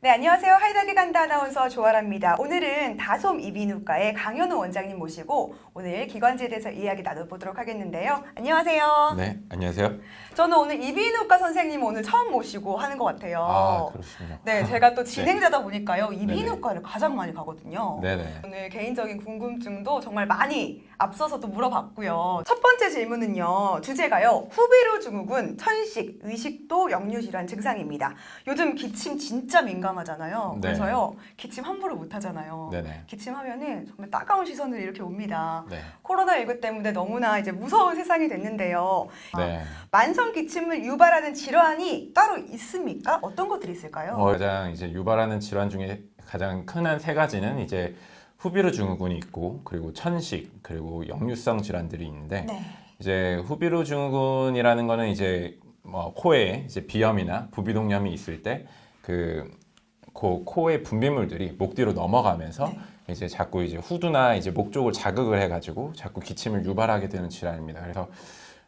네, 안녕하세요. 하이다기 간다 아나운서 조아라입니다. 오늘은 다솜 이비인후과의 강현우 원장님 모시고 오늘 기관지에 대해서 이야기 나눠보도록 하겠는데요. 안녕하세요. 네, 안녕하세요. 저는 오늘 이비인후과 선생님 오늘 처음 모시고 하는 것 같아요. 아, 그러시군요. 네, 제가 또 진행자다 보니까요. 이비인후과를. 가장 많이 가거든요. 네네. 오늘 개인적인 궁금증도 정말 많이 앞서서도 물어봤고요. 첫 번째 질문은요. 주제가요. 후비루 증후군, 천식, 의식도, 역류질환 증상입니다. 요즘 기침 진짜 민감하잖아요. 네. 그래서요. 기침 함부로 못 하잖아요. 네네. 기침하면은 정말 따가운 시선들이 이렇게 옵니다. 네. 코로나19 때문에 너무나 이제 무서운 세상이 됐는데요. 네. 만성 기침을 유발하는 질환이 따로 있습니까? 어떤 것들이 있을까요? 어, 가장 이제 유발하는 질환 중에 가장 흔한 세 가지는 이제 후비루 증후군이 있고 그리고 천식 그리고 역류성 질환들이 있는데 네. 이제 후비루 증후군이라는 거는 이제 뭐 코에 이제 비염이나 부비동염이 있을 때그 코의 분비물들이 목 뒤로 넘어가면서 네. 이제 자꾸 이제 후두나 이제 목 쪽을 자극을 해가지고 자꾸 기침을 유발하게 되는 질환입니다. 그래서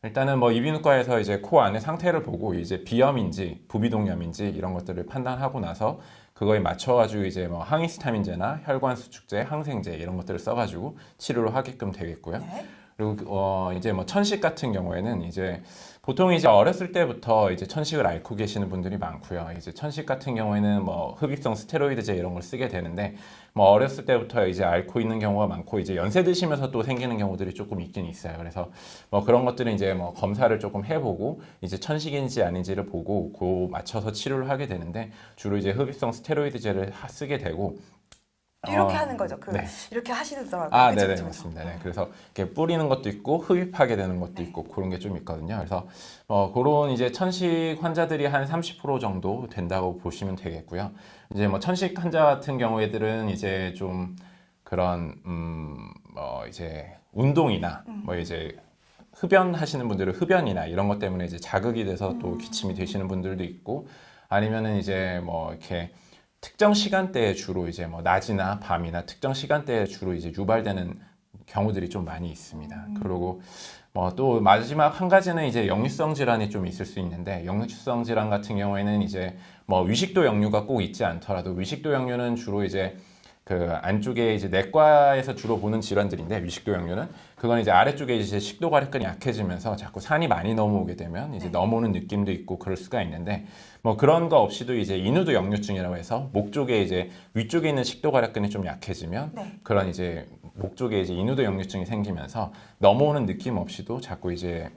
일단은 뭐 이비인후과에서 이제 코 안의 상태를 보고 이제 비염인지 부비동염인지 이런 것들을 판단하고 나서 그거에 맞춰가지고 이제 뭐 항히스타민제나 혈관 수축제, 항생제 이런 것들을 써가지고 치료를 하게끔 되겠고요. 네. 그리고 어 이제 뭐 천식 같은 경우에는 이제 보통 이제 어렸을 때부터 이제 천식을 앓고 계시는 분들이 많고요. 이제 천식 같은 경우에는 뭐 흡입성 스테로이드제 이런 걸 쓰게 되는데 뭐 어렸을 때부터 이제 앓고 있는 경우가 많고 이제 연세 드시면서 또 생기는 경우들이 조금 있긴 있어요. 그래서 뭐 그런 것들은 이제 뭐 검사를 조금 해보고 이제 천식인지 아닌지를 보고 그 맞춰서 치료를 하게 되는데 주로 이제 흡입성 스테로이드제를 하- 쓰게 되고 이렇게 어, 하는 거죠. 그 네. 이렇게 하시더라고요. 아, 그쵸, 네네 그쵸, 맞습니다. 네. 그래서 이렇게 뿌리는 것도 있고 흡입하게 되는 것도 네. 있고 그런 게 좀 있거든요. 그래서 어, 그런 이제 천식 환자들이 한 30% 정도 된다고 보시면 되겠고요. 이제 뭐 천식 환자 같은 경우에들은 이제 좀 그런 음, 뭐 이제 운동이나 음. 뭐 이제 흡연하시는 분들은 흡연이나 이런 것 때문에 이제 자극이 돼서 음. 또 기침이 되시는 분들도 있고 아니면은 이제 뭐 이렇게 특정 시간대에 주로 이제 뭐 낮이나 밤이나 특정 시간대에 주로 이제 유발되는 경우들이 좀 많이 있습니다. 음. 그리고 뭐 또 마지막 한 가지는 이제 역류성 질환이 좀 있을 수 있는데 역류성 질환 같은 경우에는 이제 뭐 위식도 역류가 꼭 있지 않더라도 위식도 역류는 주로 이제 그 안쪽에 이제 내과에서 주로 보는 질환들인데 위식도 역류는 그건 이제 아래쪽에 이제 식도 관략근이 약해지면서 자꾸 산이 많이 넘어오게 되면 이제 네. 넘어오는 느낌도 있고 그럴 수가 있는데 뭐 그런 거 없이도 이제 인후도 역류증이라고 해서 목 쪽에 이제 위쪽에 있는 식도 관략근이 좀 약해지면 네. 그런 이제 목 쪽에 이제 인후도 역류증이 생기면서 넘어오는 느낌 없이도 자꾸 이제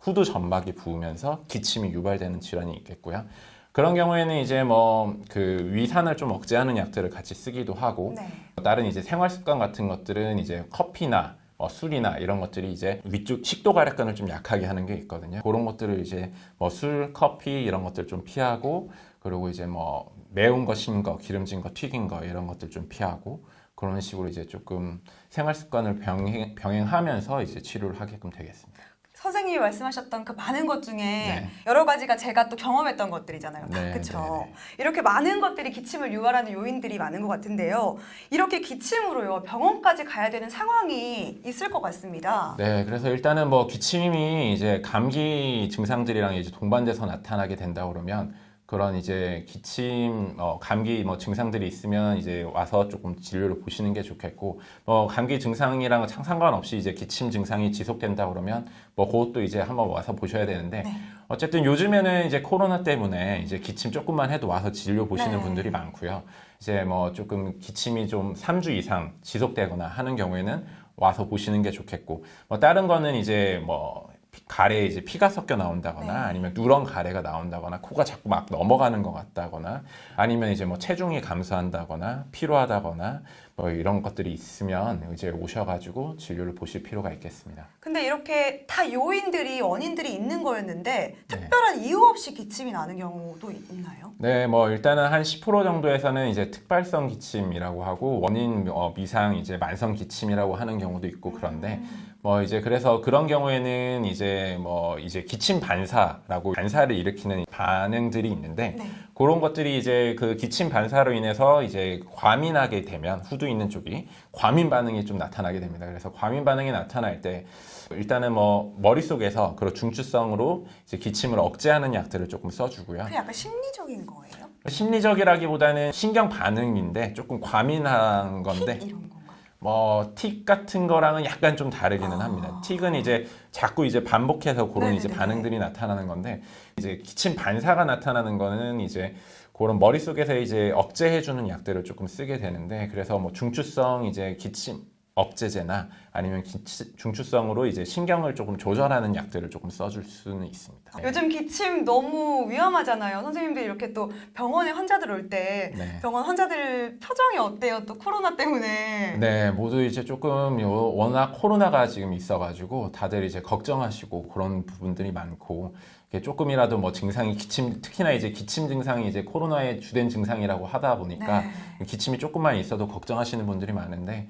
후두 점막이 부으면서 기침이 유발되는 질환이 있겠고요. 그런 경우에는 이제 뭐 그 위산을 좀 억제하는 약들을 같이 쓰기도 하고 네. 다른 이제 생활 습관 같은 것들은 이제 커피나 어, 술이나 이런 것들이 이제 위쪽 식도 관략근을 좀 약하게 하는 게 있거든요. 그런 것들을 이제 뭐 술, 커피 이런 것들 좀 피하고 그리고 이제 뭐 매운 거, 신 거, 기름진 거, 튀긴 거 이런 것들 좀 피하고 그런 식으로 이제 조금 생활 습관을 병행, 병행하면서 이제 치료를 하게끔 되겠습니다. 선생님이 말씀하셨던 그 많은 것 중에 네. 여러 가지가 제가 또 경험했던 것들이잖아요. 다 네, 그렇죠. 네, 네. 이렇게 많은 것들이 기침을 유발하는 요인들이 많은 것 같은데요. 이렇게 기침으로요 병원까지 가야 되는 상황이 있을 것 같습니다. 네, 그래서 일단은 뭐 기침이 이제 감기 증상들이랑 이제 동반돼서 나타나게 된다 그러면 그런 이제 기침, 어, 감기 뭐 증상들이 있으면 이제 와서 조금 진료를 보시는 게 좋겠고, 뭐 감기 증상이랑 상- 상관없이 이제 기침 증상이 지속된다 그러면 뭐 그것도 이제 한번 와서 보셔야 되는데, 네. 어쨌든 요즘에는 이제 코로나 때문에 이제 기침 조금만 해도 와서 진료 보시는 네. 분들이 많고요. 이제 뭐 조금 기침이 좀 3주 이상 지속되거나 하는 경우에는 와서 보시는 게 좋겠고, 뭐 다른 거는 이제 뭐 피- 가래에 이제 피가 섞여 나온다거나 네. 아니면 누런 가래가 나온다거나 코가 자꾸 막 넘어가는 것 같다거나 아니면 이제 뭐 체중이 감소한다거나 피로하다거나 뭐 이런 것들이 있으면 이제 오셔가지고 진료를 보실 필요가 있겠습니다. 근데 이렇게 다 요인들이 원인들이 있는 거였는데 네. 특별한 이유 없이 기침이 나는 경우도 있나요? 네, 뭐 일단은 한 10% 정도에서는 이제 특발성 기침이라고 하고 원인 어, 미상 이제 만성 기침이라고 하는 경우도 있고 그런데 음. 뭐 이제 그래서 그런 경우에는 이제 뭐 이제 기침 반사라고 반사를 일으키는 반응들이 있는데 네. 그런 것들이 이제 그 기침 반사로 인해서 이제 과민하게 되면 후두 있는 쪽이 과민 반응이 좀 나타나게 됩니다. 그래서 과민 반응이 나타날 때 일단은 뭐 머릿속에서 그런 중추성으로 이제 기침을 억제하는 약들을 조금 써주고요. 그 약간 심리적인 거예요? 심리적이라기보다는 신경 반응인데 조금 과민한 건데 틱 이런 건가? 뭐 틱 같은 거랑은 약간 좀 다르기는 아. 합니다. 틱은 이제 자꾸 이제 반복해서 그런 이제 네네네. 반응들이 나타나는 건데 이제 기침 반사가 나타나는 거는 이제 그런 머릿속에서 이제 억제해주는 약들을 조금 쓰게 되는데 그래서 뭐 중추성 이제 기침 억제제나 아니면 기치, 중추성으로 이제 신경을 조금 조절하는 약들을 조금 써줄 수는 있습니다. 네. 요즘 기침 너무 위험하잖아요. 선생님들이 이렇게 또 병원에 환자들 올 때 네. 병원 환자들 표정이 어때요? 또 코로나 때문에. 네, 모두 이제 조금 요- 워낙 코로나가 지금 있어가지고 다들 이제 걱정하시고 그런 부분들이 많고 조금이라도 뭐 증상이 기침 특히나 이제 기침 증상이 이제 코로나의 주된 증상이라고 하다 보니까 네. 기침이 조금만 있어도 걱정하시는 분들이 많은데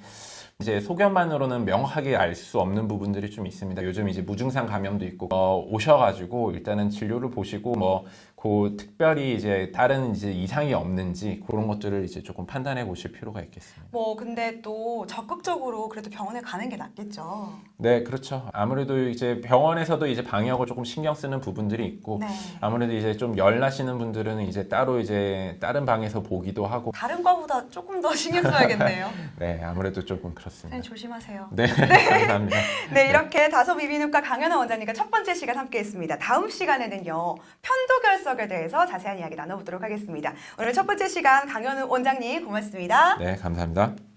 이제 소견만으로는 명확하게 알 수 없는 부분들이 좀 있습니다. 요즘 이제 무증상 감염도 있고 어, 오셔가지고 일단은 진료를 보시고 뭐 그 특별히 이제 다른 이제 이상이 없는지 그런 것들을 이제 조금 판단해 보실 필요가 있겠습니다. 뭐 근데 또 적극적으로 그래도 병원에 가는 게 낫겠죠. 네, 그렇죠. 아무래도 이제 병원에서도 이제 방역을 조금 신경 쓰는 부분들이 있고 네. 아무래도 이제 좀 열 나시는 분들은 이제 따로 이제 다른 방에서 보기도 하고 다른 과보다 조금 더 신경 써야겠네요. 네, 아무래도 조금 그렇습니다. 선생님 조심하세요. 네, 감사합니다. 네, 이렇게 다소 비비누과 강연아 원장님과 첫 번째 시간 함께했습니다. 다음 시간에는요 편도결석 에 대해서 자세한 이야기 나눠보도록 하겠습니다. 오늘 첫 번째 시간 강연우 원장님 고맙습니다. 네, 감사합니다.